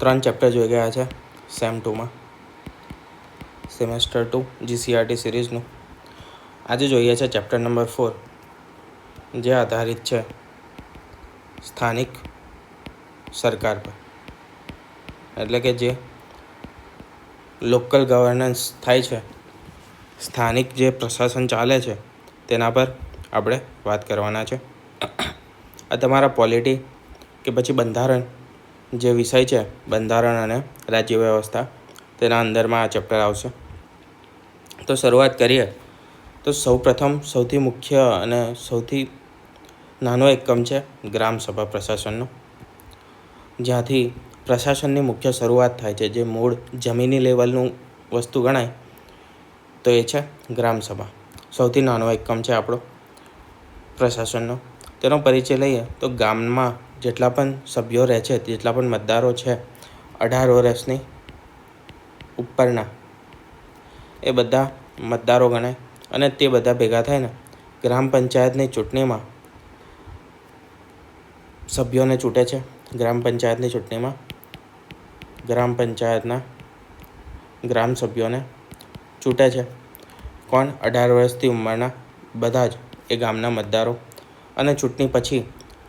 ત્રણ ચેપ્ટર જોઈ ગયા છે સેમ ટુમાં સેમેસ્ટર ટુ જીસીઆરટી સિરીઝનું આજે જોઈએ છે ચેપ્ટર નંબર ફોર જે આધારિત છે સ્થાનિક સરકાર પર. એટલે કે જે લોકલ ગવર્નન્સ થાય છે, સ્થાનિક જે પ્રશાસન ચાલે છે, તેના પર આપણે વાત કરવાના છે. આ તમારા પોલિટી કે પછી બંધારણ જે વિષય છે, બંધારણ અને રાજ્ય વ્યવસ્થા તેના અંદરમાં આ ચેપ્ટર આવશે. તો શરૂઆત કરીએ. તો સૌપ્રથમ સૌથી મુખ્ય અને સૌથી નાનો એકમ છે ગ્રામસભા પ્રશાસનનો. જ્યાંથી પ્રશાસનની મુખ્ય શરૂઆત થાય છે, જે મૂળ જમીની લેવલનું વસ્તુ ગણાય, તો એ છે ગ્રામસભા સૌથી નાનો એકમ છે આપણો પ્રશાસનનો. તેનો પરિચય લઈએ તો ગામમાં જેટલા પણ સભ્યો રહે છે, જેટલા પણ મતદારો છે, અઢાર વર્ષની ઉપરના, એ બધા મતદારો ગણાય અને તે બધા ભેગા થઈને ગ્રામ પંચાયતની ચૂંટણીમાં સભ્યોને ચૂંટે છે. ગ્રામ પંચાયતની ચૂંટણીમાં ગ્રામ પંચાયતના ગ્રામ સભ્યોને ચૂંટે છે. કોણ? અઢાર વર્ષથી ઉંમરના બધા જ એ ગામના મતદારો. અને ચૂંટણી પછી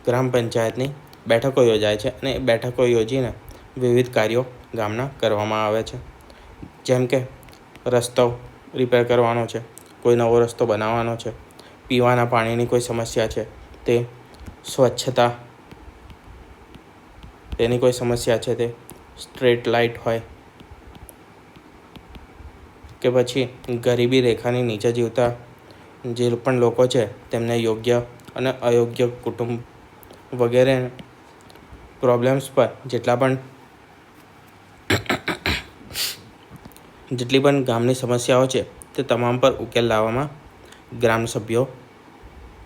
ગ્રામ પંચાયતની બેઠકો યોજાય છે અને બેઠકો યોજીને વિવિધ કાર્યો ગામના કરવામાં આવે છે. જેમ કે રસ્તો રિપેર કરવાનો છે, કોઈ નવો રસ્તો બનાવવાનો છે, પીવાના પાણીની કોઈ સમસ્યા છે, તે સ્વચ્છતા તેની કોઈ સમસ્યા છે, તે સ્ટ્રીટ લાઇટ હોય કે પછી ગરીબી રેખાની નીચે જીવતા જે પણ લોકો છે, તેમને યોગ્ય અને અયોગ્ય કુટુંબ વગેરે પ્રોબ્લેમ્સ પર જેટલા પણ જેટલી પણ ગામની સમસ્યાઓ છે તે તમામ પર ઉકેલ લાવવામાં ગ્રામ સભ્યો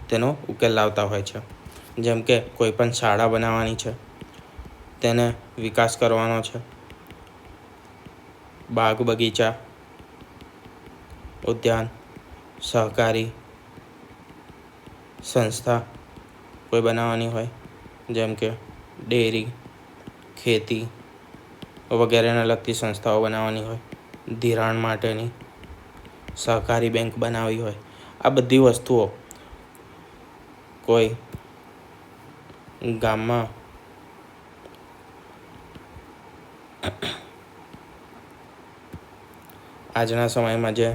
તેનો ઉકેલ લાવતા હોય છે. જેમ કે કોઈ પણ શાળા બનાવવાની છે, તેને વિકાસ કરવાનો છે, બાગ બગીચા, ઉદ્યાન, સહકારી સંસ્થા કોઈ બનાવવાની હોય, જેમ કે ડેરી, ખેતી વગેરેને લગતી સંસ્થાઓ બનાવવાની હોય, ધિરાણ માટેની સહકારી બેંક બનાવવી હોય, આ બધી વસ્તુઓ કોઈ ગામમાં આજના સમયમાં જે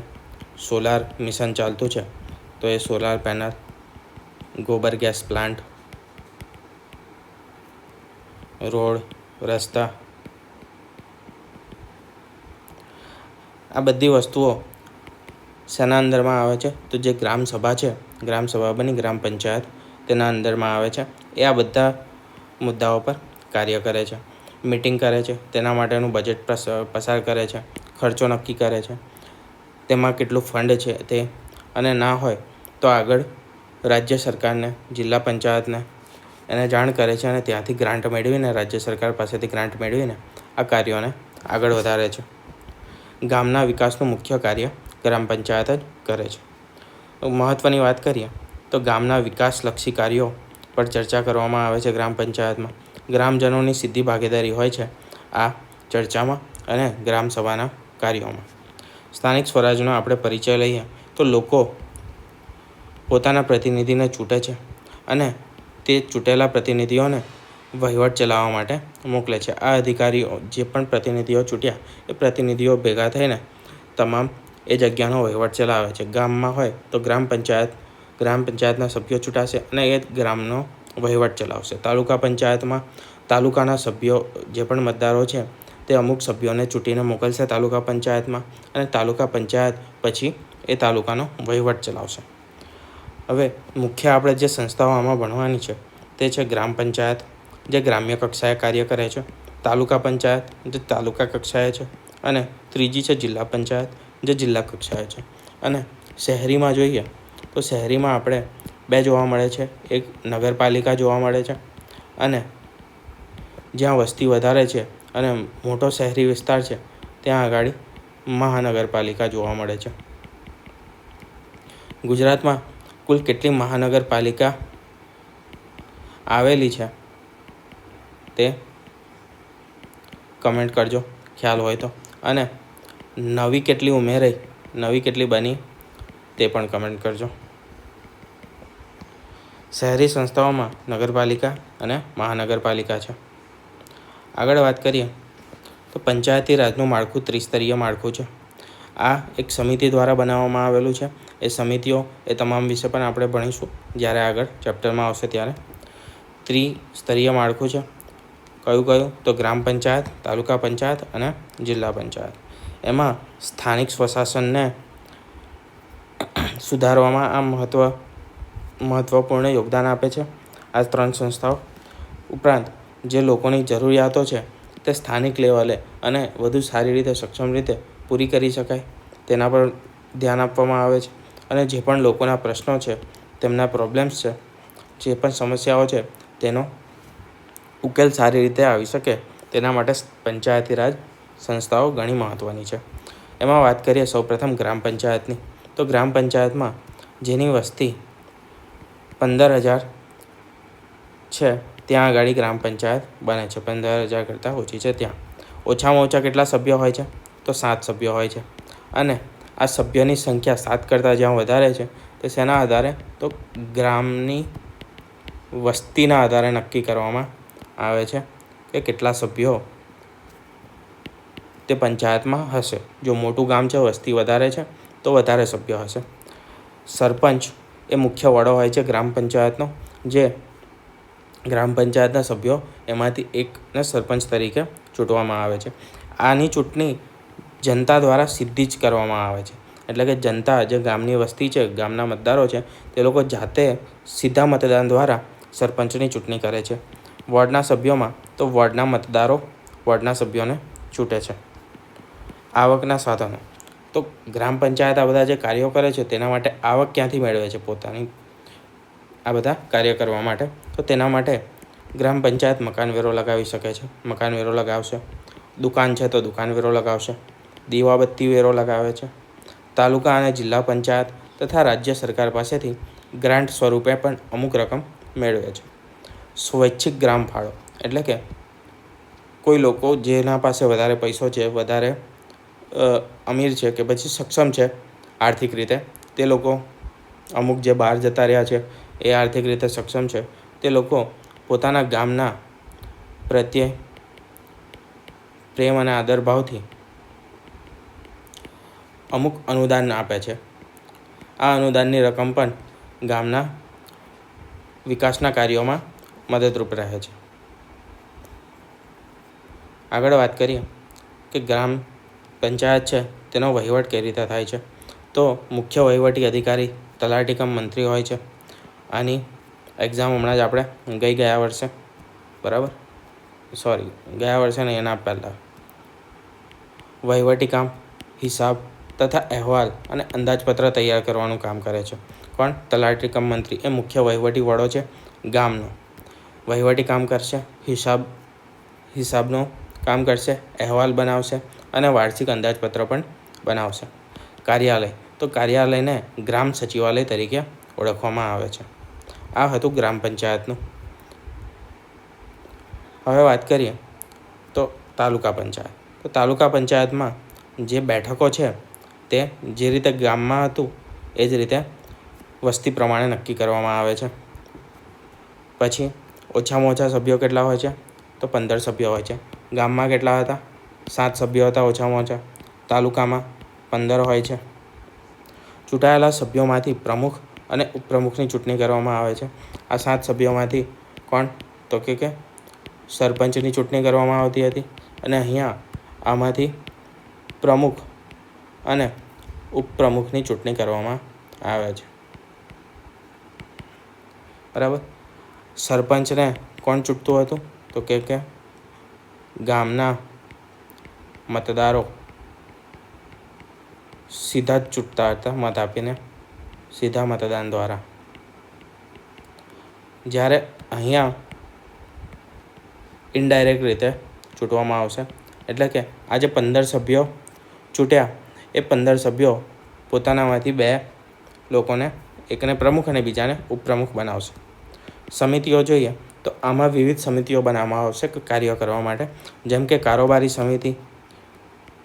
સોલાર મિશન ચાલતું છે, તો એ સોલાર પેનલ ગોબર ગેસ પ્લાન્ટ રોડ, રસ્તા. આ બધી વસ્તુઓ શેના અંદરમાં આવે છે? તો જે ગ્રામ સભા છે, ગ્રામ સભા બની, ગ્રામ પંચાયત, તેના અંદરમાં આવે છે. એ આ બધા મુદ્દાઓ પર કાર્ય કરે છે. મિટિંગ કરે છે, તેના માટેનું બજેટ પસાર કરે છે, ખર્ચો નક્કી કરે છે. તેમાં કેટલું ફંડ છે તે અને ના હોય તો આગળ રાજ્ય સરકારને, જિલ્લા પંચાયતને એને જાણ કરે છે અને ત્યાંથી ગ્રાન્ટ મેળવીને રાજ્ય સરકાર પાસેથી ગ્રાન્ટ મેળવીને આ કાર્યોને આગળ વધારે છે. ગામના વિકાસનું મુખ્ય કાર્ય ગ્રામ પંચાયત જ કરે છે. મહત્ત્વની વાત કરીએ તો ગામના વિકાસલક્ષી કાર્યો પર ચર્ચા કરવામાં આવે છે ગ્રામ પંચાયતમાં. ગ્રામજનોની સીધી ભાગીદારી હોય છે આ ચર્ચામાં અને ગ્રામસભાના કાર્યોમાં. સ્થાનિક સ્વરાજનો આપણે પરિચય લઈએ તો લોકો પોતાના પ્રતિનિધિને ચૂંટે છે અને તે ચૂંટેલા પ્રતિનિધિઓને વહીવટ ચલાવવા માટે મોકલે છે. આ અધિકારીઓ જે પણ પ્રતિનિધિઓ ચૂંટ્યા, એ પ્રતિનિધિઓ ભેગા થઈને તમામ એ જગ્યાનો વહીવટ ચલાવે છે. ગામમાં હોય તો ગ્રામ પંચાયત, ગ્રામ પંચાયતના સભ્યો ચૂંટાશે અને એ ગ્રામનો વહીવટ ચલાવશે. તાલુકા પંચાયતમાં તાલુકાના સભ્યો જે પણ મતદારો છે, તે અમુક સભ્યોને ચૂંટીને મોકલશે તાલુકા પંચાયતમાં અને તાલુકા પંચાયત પછી એ તાલુકાનો વહીવટ ચલાવશે. હવે મુખ્ય આપણે જે સંસ્થાઓ આમાં ભણવાની છે, તે છે ગ્રામ પંચાયત, જે ગ્રામ્ય કક્ષાએ કાર્ય કરે છે, તાલુકા પંચાયત, જે તાલુકા કક્ષાએ છે, અને ત્રીજી છે જિલ્લા પંચાયત, જે જિલ્લા કક્ષાએ છે. અને શહેરીમાં જોઈએ, તો શહેરીમાં આપણે બે જોવા મળે છે, એક નગરપાલિકા જોવા મળે છે, અને જ્યાં વસ્તી વધારે છે અને મોટો શહેરી વિસ્તાર છે, ત્યાં આગળ મહાનગરપાલિકા જોવા મળે છે. ગુજરાતમાં કુલ કેટલી મહાનગરપાલિકા આવેલી છે? તે કમેન્ટ કરજો, ખ્યાલ હોય તો. અને નવી કેટલી ઉમેરાઈ, નવી કેટલી બની, તે પણ કમેન્ટ કરજો. શહેરી સંસ્થાઓમાં નગરપાલિકા અને મહાનગરપાલિકા છે. આગળ વાત કરીએ, તો પંચાયતી રાજનું માળખું ત્રિસ્તરીય માળખું છે. આ એક સમિતિ દ્વારા બનાવવામાં આવેલું છે. એ સમિતિઓ એ તમામ વિશે પણ આપણે ભણીશું જ્યારે આગળ ચેપ્ટરમાં આવશે ત્યારે. ત્રિસ્તરીય માળખું છે. કયું કયું? તો ગ્રામ પંચાયત, તાલુકા પંચાયત અને જિલ્લા પંચાયત. એમાં સ્થાનિક સ્વશાસનને સુધારવામાં આ મહત્ત્વ મહત્ત્વપૂર્ણ યોગદાન આપે છે. આ ત્રણ સંસ્થાઓ ઉપરાંત જે લોકોની જરૂરિયાતો છે તે સ્થાનિક લેવલે અને વધુ સારી રીતે, સક્ષમ રીતે પૂરી કરી શકાય. તેના પર ધ્યાન આપવામાં આવે છે. અને જે પણ લોકોના પ્રશ્નો છે, તેમના પ્રોબ્લેમ્સ છે, જે પણ સમસ્યાઓ છે, તેનો ઉકેલ સારી રીતે આવી શકે, તેના માટે પંચાયતી રાજ સંસ્થાઓ ઘણી મહત્ત્વની છે. એમાં વાત કરીએ સૌપ્રથમ ગ્રામ પંચાયતની, તો ગ્રામ પંચાયતમાં જેની વસ્તી પંદર હજાર છે, ત્યાં આગળ ગ્રામ પંચાયત બને છે. પંદર હજાર કરતાં ઓછી છે ત્યાં. ઓછામાં ઓછા કેટલા સભ્યો હોય છે? તો સાત સભ્યો હોય છે. અને આ સભ્યોની સંખ્યા સાત કરતાં જ્યાં વધારે છે, તે શેના આધારે? તો ગ્રામની વસ્તીના આધારે નક્કી કરવામાં આવે છે કે કેટલા સભ્યો તે પંચાયતમાં હશે. જો મોટું ગામ છે, વસ્તી વધારે છે, તો વધારે સભ્યો હશે. સરપંચ એ મુખ્ય વડો હોય છે ગ્રામ પંચાયતનો, જે ગ્રામ પંચાયતના સભ્યો એમાંથી એકને સરપંચ તરીકે ચૂંટવામાં આવે છે. આની ચૂંટણી જનતા દ્વારા સીધી જ કરવામાં આવે છે. એટલે કે જનતા જે ગામની વસ્તી છે, ગામના મતદારો છે, તે લોકો જાતે સીધા મતદાન દ્વારા સરપંચની ચૂંટણી કરે છે. વોર્ડના સભ્યોમાં તો વોર્ડના મતદારો વોર્ડના સભ્યોને ચૂંટે છે. આવકના સાધનો. તો ગ્રામ પંચાયત આ બધા જે કાર્યો કરે છે, તેના માટે આવક ક્યાંથી મેળવે છે પોતાની? આ બધા કાર્ય કરવા માટે. તો તેના માટે ગ્રામ પંચાયત મકાન વેરો લગાવી શકે છે. મકાન વેરો લગાવશે. દુકાન છે તો દુકાન વેરો લગાવશે. દીવાબત્તી વેરો લગાવે છે. તાલુકા અને જિલ્લા પંચાયત તથા રાજ્ય સરકાર પાસેથી ગ્રાન્ટ સ્વરૂપે પણ અમુક રકમ મેળવે છે. સ્વૈચ્છિક ગ્રામ ફાળો એટલે કે કોઈ લોકો જેના પાસે વધારે પૈસો છે, વધારે અમીર છે કે પછી સક્ષમ છે આર્થિક રીતે, તે લોકો અમુક જે બહાર જતા રહ્યા છે એ આર્થિક રીતે સક્ષમ છે, તે લોકો પોતાના ગામના પ્રત્યે પ્રેમ અને આદરભાવથી અમુક અનુદાન આપે છે. આ અનુદાનની રકમ પણ ગામના વિકાસના કાર્યોમાં મદદરૂપ રહે છે. આગળ વાત કરીએ કે ગ્રામ પંચાયત છે, તેનો વહીવટ કઈ રીતે થાય છે? તો મુખ્ય વહીવટી અધિકારી, તલાટી કમ મંત્રી હોય છે. આની એક્ઝામ હમણાં જ આપણે ગઈ ગયા વર્ષે, બરાબર? સોરી ગયા વર્ષે નહીં, એના પહેલાં. વહીવટી કામ, હિસાબ તથા અહેવાલ અને અંદાજપત્ર તૈયાર કરવાનું કામ કરે છે. પણ તલાટી કમ મંત્રી એ મુખ્ય વહીવટી વડો છે ગામનો. વહીવટી કામ કરશે, હિસાબ, હિસાબનું કામ કરશે, અહેવાલ બનાવશે અને વાર્ષિક અંદાજપત્ર પણ બનાવશે. કાર્યાલય. તો કાર્યાલયને ગ્રામ સચિવાલય તરીકે ઓળખવામાં આવે છે. આ હતું ગ્રામ પંચાયતનું. હવે વાત કરીએ તો તાલુકા પંચાયત. તો તાલુકા પંચાયતમાં જે બેઠકો છે તે જે રીતે ગામમાં હતું, એ જ રીતે વસ્તી પ્રમાણે નક્કી કરવામાં આવે છે. પછી ઓછામાં ઓછા સભ્યો કેટલા હોય છે? તો પંદર સભ્યો હોય છે. ગામમાં કેટલા હતા? સાત સભ્યો હતા ઓછામાં ઓછા. તાલુકામાં પંદર હોય છે. ચૂંટાયેલા સભ્યોમાંથી પ્રમુખ અને ઉપપ્રમુખની ચૂંટણી કરવામાં આવે છે. આ સાત સભ્યોમાંથી કોણ? તો કે કે સરપંચની ચૂંટણી કરવામાં આવતી હતી. અને અહીંયા આમાંથી પ્રમુખ અને ઉપપ્રમુખની ચૂંટણી કરવામાં આવે છે. બરાબર? સરપંચને કોણ ચૂંટતું હતું? તો કે કે ગામના મતદારો સીધા જ ચૂંટતા હતા, મત આપીને સીધા મતદાન દ્વારા. જ્યારે અહીંયા ઇનડાયરેક્ટ રીતે ચૂંટવામાં આવશે. એટલે કે આજે પંદર સભ્યો ચૂંટ્યા. એ પંદર સભ્યો પોતાનામાંથી બે લોકોને, એકને પ્રમુખ અને બીજાને ઉપપ્રમુખ બનાવશે. સમિતિઓ જોઈએ તો આમાં વિવિધ સમિતિઓ બનાવવામાં આવશે કાર્ય કરવા માટે. જેમ કે કારોબારી સમિતિ,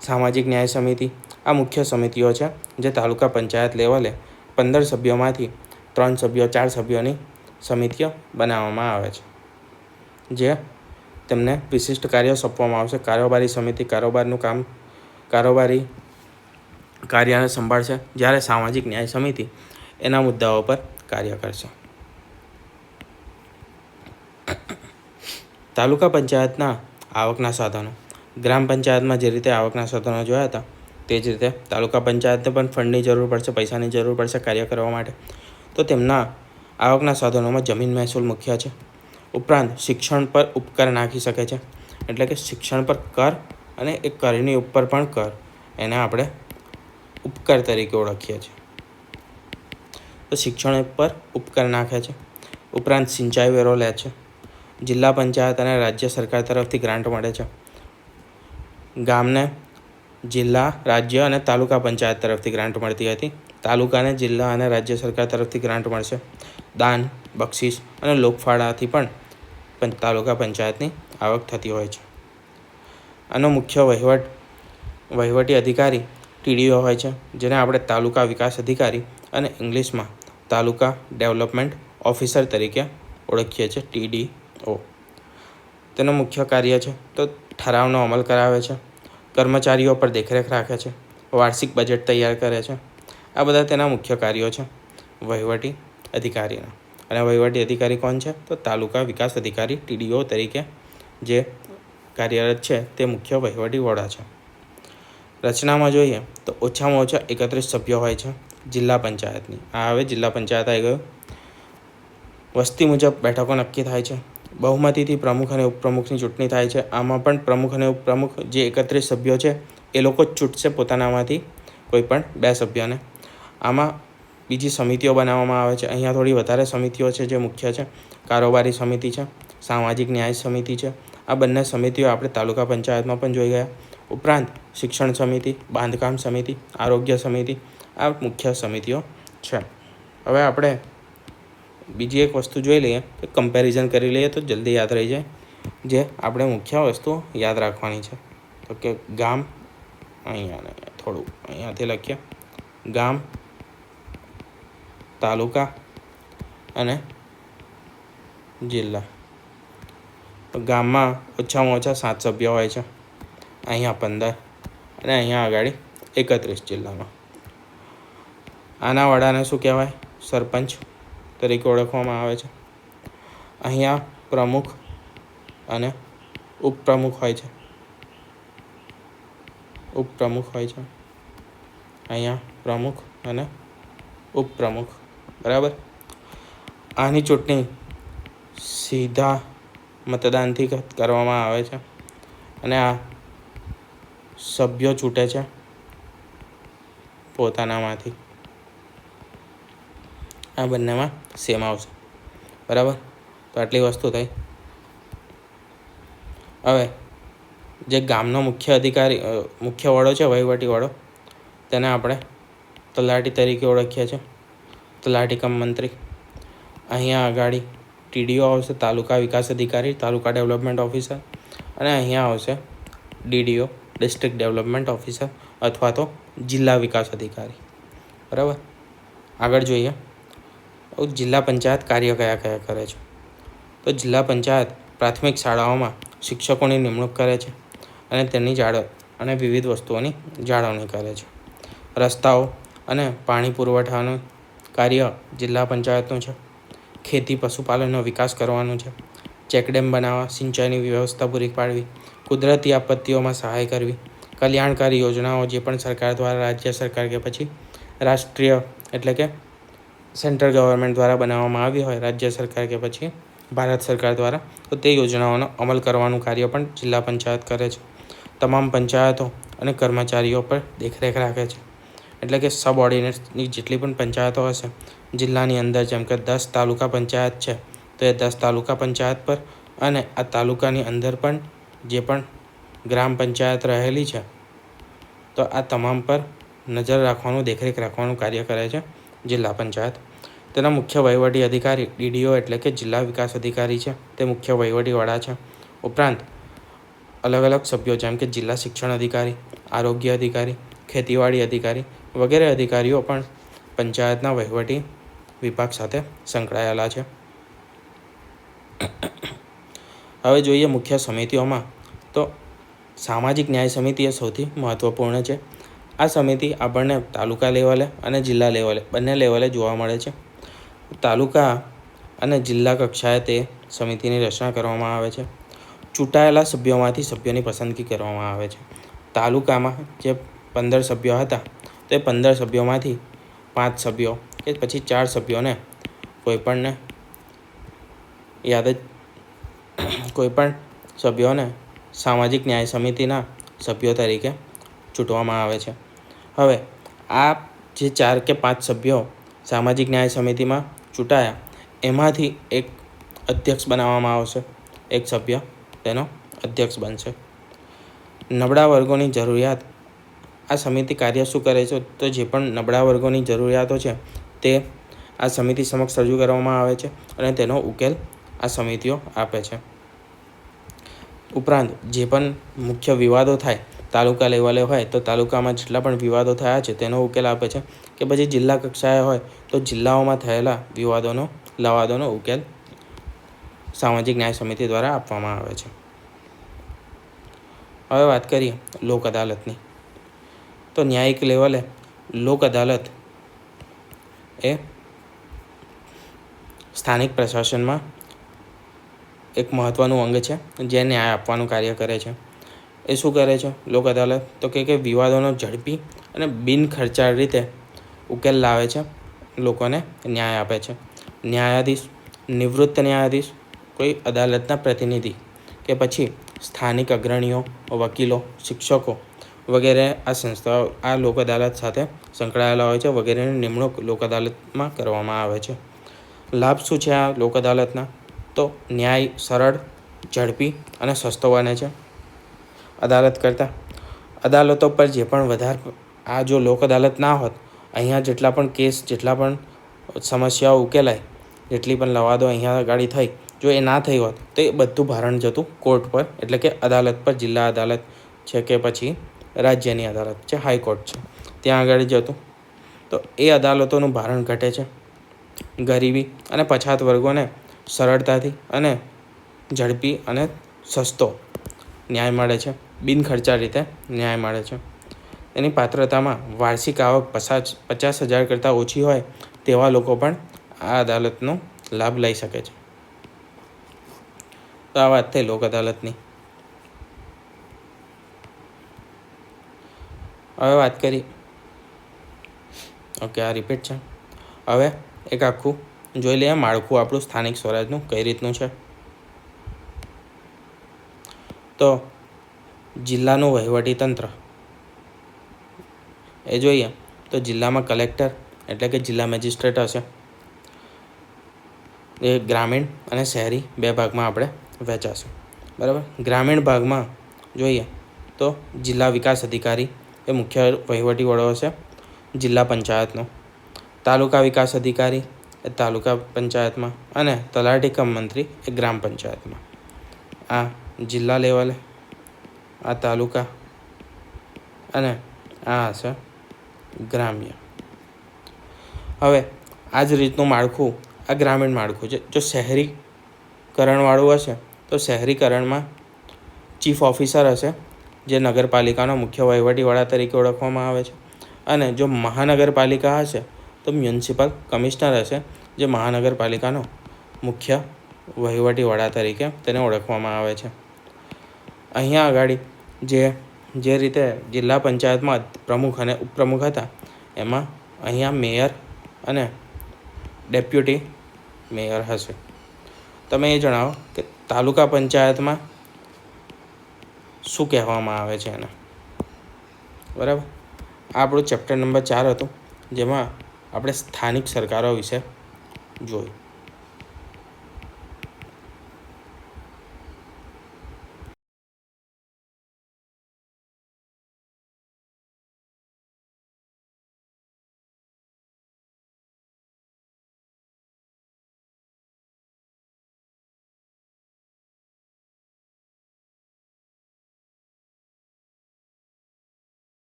સામાજિક ન્યાય સમિતિ, આ મુખ્ય સમિતિઓ છે જે તાલુકા પંચાયત લેવલે પંદર સભ્યોમાંથી ત્રણ સભ્યો, ચાર સભ્યોની સમિતિઓ બનાવવામાં આવે છે. જે તેમને વિશિષ્ટ કાર્ય સોંપવામાં આવશે. કારોબારી સમિતિ કારોબારનું કામ, કારોબારી કાર્યને સંભાળશે જ્યારે સામાજિક ન્યાય સમિતિ એના મુદ્દાઓ પર કાર્ય કરશે. તાલુકા પંચાયતના આવકના સાધનો. ગ્રામ પંચાયતમાં જે રીતે આવકના સાધનો જોયા હતા, તે જ રીતે તાલુકા પંચાયતને પણ ફંડની જરૂર પડશે, પૈસાની જરૂર પડશે કાર્ય કરવા માટે. તો તેમના આવકના સાધનોમાં જમીન મહેસૂલ મુખ્ય છે. ઉપરાંત શિક્ષણ પર ઉપકર નાખી શકે છે. એટલે કે શિક્ષણ પર કર અને એ કરની ઉપર પણ કર. એને આપણે ઉપકર તરીકે ઓળખીએ છીએ. તો શિક્ષણ પર ઉપકર નાખે છે. ઉપરાંત સિંચાઈ વેરો લે છે. જિલ્લા પંચાયત અને રાજ્ય સરકાર તરફથી ગ્રાન્ટ મળે છે. ગામને જિલ્લા, રાજ્ય અને તાલુકા પંચાયત તરફથી ગ્રાન્ટ મળતી હતી. તાલુકાને જિલ્લા અને રાજ્ય સરકાર તરફથી ગ્રાન્ટ મળશે. દાન, બક્ષિસ અને લોકફાળાથી પણ તાલુકા પંચાયતની આવક થતી હોય છે. આનો મુખ્ય વહીવટ, વહીવટી અધિકારી ટીડીઓ હોય છે, જેને આપણે તાલુકા વિકાસ અધિકારી અને ઇંગ્લિશમાં તાલુકા ડેવલપમેન્ટ ઓફિસર તરીકે ઓળખીએ છીએ, ટીડીઓ. તેનું મુખ્ય કાર્ય છે, તો ઠરાવનો અમલ કરાવે છે, કર્મચારીઓ પર દેખરેખ રાખે છે, વાર્ષિક બજેટ તૈયાર કરે છે. આ બધા તેના મુખ્ય કાર્યો છે, વહીવટી અધિકારીના. અને વહીવટી અધિકારી કોણ છે, તો તાલુકા વિકાસ અધિકારી ટીડીઓ તરીકે જે કાર્યરત છે, તે મુખ્ય વહીવટી વડા છે. રચનામાં જોઈએ તો ઓછામાં ઓછા એકત્રીસ સભ્યો હોય છે જિલ્લા પંચાયતની. આ હવે જિલ્લા પંચાયત આવી ગયું. વસ્તી મુજબ બેઠકો નક્કી થાય છે. બહુમતીથી પ્રમુખ અને ઉપપ્રમુખની ચૂંટણી થાય છે. આમાં પણ પ્રમુખ અને ઉપપ્રમુખ જે એકત્રીસ સભ્યો છે, એ લોકો ચૂંટશે પોતાનામાંથી કોઈ પણ બે સભ્યોને. આમાં બીજી સમિતિઓ બનાવવામાં આવે છે. અહીંયા થોડી વધારે સમિતિઓ છે જે મુખ્ય છે. કારોબારી સમિતિ છે, સામાજિક ન્યાય સમિતિ છે. આ બંને સમિતિઓ આપણે તાલુકા પંચાયતમાં પણ જોઈ ગયા. ઉપરાંત શિક્ષણ સમિતિ, બાંધકામ સમિતિ, આરોગ્ય સમિતિ, આ મુખ્ય સમિતિઓ છે. હવે આપણે બીજી એક વસ્તુ જોઈ લઈએ, કે કમ્પેરિઝન કરી લઈએ તો જલ્દી યાદ રહી જાય, જે આપણે મુખ્ય વસ્તુઓ યાદ રાખવાની છે. તો કે ગામ, અહીંયા થોડું અહીંયાથી લખીએ. ગામ, તાલુકા અને જિલ્લા. ગામમાં ઓછામાં ઓછા સાત સભ્યો હોય છે. અહીંયા પંદર અને અહીંયા આગળ એકત્રીસ જિલ્લામાં. આના વડાને શું કહેવાય? સરપંચ તરીકે ઓળખવામાં આવે છે. અહીંયા પ્રમુખ અને ઉપપ્રમુખ હોય છે. ઉપપ્રમુખ હોય છે. અહીંયા પ્રમુખ અને ઉપપ્રમુખ. બરાબર? આની ચૂંટણી સીધા મતદાનથી કરવામાં આવે છે. અને આ સભ્યો ચૂંટે છે પોતાનામાંથી. આ બંનેમાં સેમ આવશે. બરાબર? તો આટલી વસ્તુ થઈ. હવે, જે ગામનો મુખ્ય અધિકારી મુખ્ય વડો છે, વહીવટી વડો, તેને આપણે તલાટી તરીકે ઓળખીએ છીએ. તલાટી કમ મંત્રી. અહીંયા આગાડી ટીડીઓ આવશે, તાલુકા વિકાસ અધિકારી, તાલુકા ડેવલપમેન્ટ ઓફિસર અને અહીંયા આવશે ડીડીઓ. ડિસ્ટ્રિક્ટ ડેવલપમેન્ટ ઓફિસર અથવા તો જિલ્લા વિકાસ અધિકારી. બરાબર? આગળ જોઈએ. જિલ્લા પંચાયત કાર્ય કયા કયા કરે છે? તો જિલ્લા પંચાયત પ્રાથમિક શાળાઓમાં શિક્ષકોની નિમણૂક કરે છે અને તેની જાળ અને વિવિધ વસ્તુઓની જાળવણી કરે છે. રસ્તાઓ અને પાણી પુરવઠાનું કાર્ય જિલ્લા પંચાયતનું છે. ખેતી પશુપાલનનો વિકાસ કરવાનો છે. ચેકડેમ બનાવવા સિંચાઈની વ્યવસ્થા પૂરી પાડવી. કુદરતી આપત્તિઓમાં સહાય કરવી. કલ્યાણકારી યોજનાઓ જે પણ સરકાર દ્વારા, રાજ્ય સરકાર કે પછી રાષ્ટ્રીય એટલે કે સેન્ટ્રલ ગવર્મેન્ટ દ્વારા બનાવવામાં આવી હોય, રાજ્ય સરકાર કે પછી ભારત સરકાર દ્વારા, તો તે યોજનાઓનો અમલ કરવાનું કાર્ય પણ જિલ્લા પંચાયત કરે છે. તમામ પંચાયતો અને કર્મચારીઓ પર દેખરેખ રાખે છે. એટલે કે સબ ઓર્ડિનેટ્સની જેટલી પણ પંચાયતો હશે, જિલ્લાની અંદર જેમ કે દસ તાલુકા પંચાયત છે, તો એ દસ તાલુકા પંચાયત પર અને આ તાલુકાની અંદર પણ જે પણ ગ્રામ પંચાયત રહેલી છે, તો આ તમામ પર નજર રાખવાનું, દેખરેખ રાખવાનું કાર્ય કરે છે જિલ્લા પંચાયત. તેના મુખ્ય વહીવટી અધિકારી, ડીડીઓ એટલે કે જિલ્લા વિકાસ અધિકારી છે. તે મુખ્ય વહીવટીવાળા છે. ઉપરાંત અલગ અલગ સભ્યો જેમ કે જિલ્લા શિક્ષણ અધિકારી, આરોગ્ય અધિકારી, ખેતીવાડી અધિકારી વગેરે અધિકારીઓ પણ પંચાયતના વહીવટી વિભાગ સાથે સંકળાયેલા છે. હવે જોઈએ મુખ્ય સમિતિઓમાં. તો સામાજિક ન્યાય સમિતિ એ સૌથી મહત્ત્વપૂર્ણ છે. આ સમિતિ આપણને તાલુકા લેવલે અને જિલ્લા લેવલે, બંને લેવલે જોવા મળે છે. તાલુકા અને જિલ્લા કક્ષાએ તે સમિતિની રચના કરવામાં આવે છે. ચૂંટાયેલા સભ્યોમાંથી સભ્યોની પસંદગી કરવામાં આવે છે. તાલુકામાં જે પંદર સભ્યો હતા, તે પંદર સભ્યોમાંથી પાંચ સભ્યો કે પછી ચાર સભ્યોને કોઈપણને યાદ જ કોઈપણ સભ્યોને સામાજિક ન્યાય સમિતિના સભ્યો તરીકે ચૂંટવામાં આવે છે. હવે, આ જે ચાર કે પાંચ સભ્યો સામાજિક ન્યાય સમિતિમાં ચૂંટાયા, એમાંથી એક અધ્યક્ષ બનાવવામાં આવશે. એક સભ્ય તેનો અધ્યક્ષ બનશે. નબળા વર્ગોની જરૂરિયાત, આ સમિતિ કાર્ય શું કરે છે? તો જે પણ નબળા વર્ગોની જરૂરિયાતો છે, તે આ સમિતિ સમક્ષ રજૂ કરવામાં આવે છે અને તેનો ઉકેલ આ સમિતિઓ આપે છે. ઉપરાંત, જે પણ મુખ્ય વિવાદો થાય, તાલુકા લેવલે હોય, તો તાલુકામાં જેટલા પણ વિવાદો થયા છે, તેનો ઉકેલ આપે છે. કે પછી જિલ્લા કક્ષાએ હોય, તો જિલ્લાઓમાં થયેલા વિવાદોનો, લવાદોનો ઉકેલ સામાજિક ન્યાય સમિતિ દ્વારા આપવામાં આવે છે. હવે વાત કરીએ લોક અદાલતની. તો ન્યાયિક લેવલે લોક અદાલત એ સ્થાનિક પ્રશાસનમાં એક મહત્ત્વનું અંગ છે, જે ન્યાય આપવાનું કાર્ય કરે છે. એ શું કરે છે? લોક અદાલત તો કે કે વિવાદોનો ઝડપી અને બિન ખર્ચાળ રીતે ઉકેલ લાવે છે, લોકોને ન્યાય આપે છે. ન્યાયાધીશ, નિવૃત્ત ન્યાયાધીશ, કોઈ અદાલતના પ્રતિનિધિ કે પછી સ્થાનિક અગ્રણીઓ, વકીલો, શિક્ષકો વગેરે આ સંસ્થાઓ, આ લોક અદાલત સાથે સંકળાયેલા હોય છે, વગેરેની નિમણૂક લોક અદાલતમાં કરવામાં આવે છે. લાભ શું છે આ લોક અદાલતના? તો ન્યાય, સરળ, ઝડપી અને સસ્તો બને છે. અદાલત કરતાં, અદાલતો પર જે પણ વધારે, આ જો લોક અદાલત ના હોત, અહીંયા જેટલા પણ કેસ, જેટલા પણ સમસ્યાઓ ઉકેલાય, જેટલી પણ લવાદો અહીંયા આગળ થઈ, જો એ ના થઈ હોત, તો એ બધું ભારણ જતું કોર્ટ પર, એટલે કે અદાલત પર, જિલ્લા અદાલત છે કે પછી રાજ્યની અદાલત છે, હાઈકોર્ટ છે, ત્યાં આગળ જતું. તો એ અદાલતોનું ભારણ ઘટે છે. ગરીબી અને પછાત વર્ગોને સરળતાથી અને ઝડપી અને સસ્તો ન્યાય મળે છે. બિનખર્ચા રીતે ન્યાય મળે છે. એની પાત્રતામાં વાર્ષિક આવક પચાસ પચાસ હજાર કરતાં ઓછી હોય તેવા લોકો પણ આ અદાલતનો લાભ લઈ શકે છે. તો આ વાત થઈ લોક અદાલતની. હવે વાત કરી. ઓકે, આ રિપીટ છે. હવે એક આખું જોઈ લઈએ માળખું આપણું સ્થાનિક સ્વરાજનું કઈ રીતનું છે. તો જિલ્લાનું વહીવટી તંત્ર. એ જોઈએ તો જિલ્લામાં કલેક્ટર એટલે કે જિલ્લા મેજિસ્ટ્રેટ હશે. એ ગ્રામીણ અને શહેરી બે ભાગમાં આપણે વહેંચાશે. બરાબર? ગ્રામીણ ભાગમાં જોઈએ તો જિલ્લા વિકાસ અધિકારી એ મુખ્ય વહીવટી વડો હશે. જિલ્લા પંચાયતનો. તાલુકા વિકાસ અધિકારી એ તાલુકા પંચાયતમાં અને તલાટી કમ મંત્રી એ ગ્રામ પંચાયતમાં. આ જિલ્લા લેવલે આ તાલુકા અને આ હશે ગ્રામ્ય. હવે આ જ રીતનું માળખું, આ ગ્રામીણ માળખું છે. જો શહેરીકરણવાળું હશે, તો શહેરીકરણમાં ચીફ ઓફિસર હશે, જે નગરપાલિકાનો મુખ્ય વહીવટીવાળા તરીકે ઓળખવામાં આવે છે. અને જો મહાનગરપાલિકા હશે તો મ્યુનિસિપલ કમિશનર હશે, જે મહાનગરપાલિકાનો મુખ્ય વહીવટી વડા તરીકે તેને ઓળખવામાં આવે છે. અહીંયા આગળ જે જે રીતે જિલ્લા પંચાયતમાં પ્રમુખ અને ઉપપ્રમુખ હતા, એમાં અહીંયા મેયર અને ડેપ્યુટી મેયર હશે. તમે એ જણાવો કે તાલુકા પંચાયતમાં શું કહેવામાં આવે છે એને? બરાબર? આ આપણું ચેપ્ટર નંબર ચાર હતું, જેમાં આપણે સ્થાનિક સરકારો વિશે જોયું.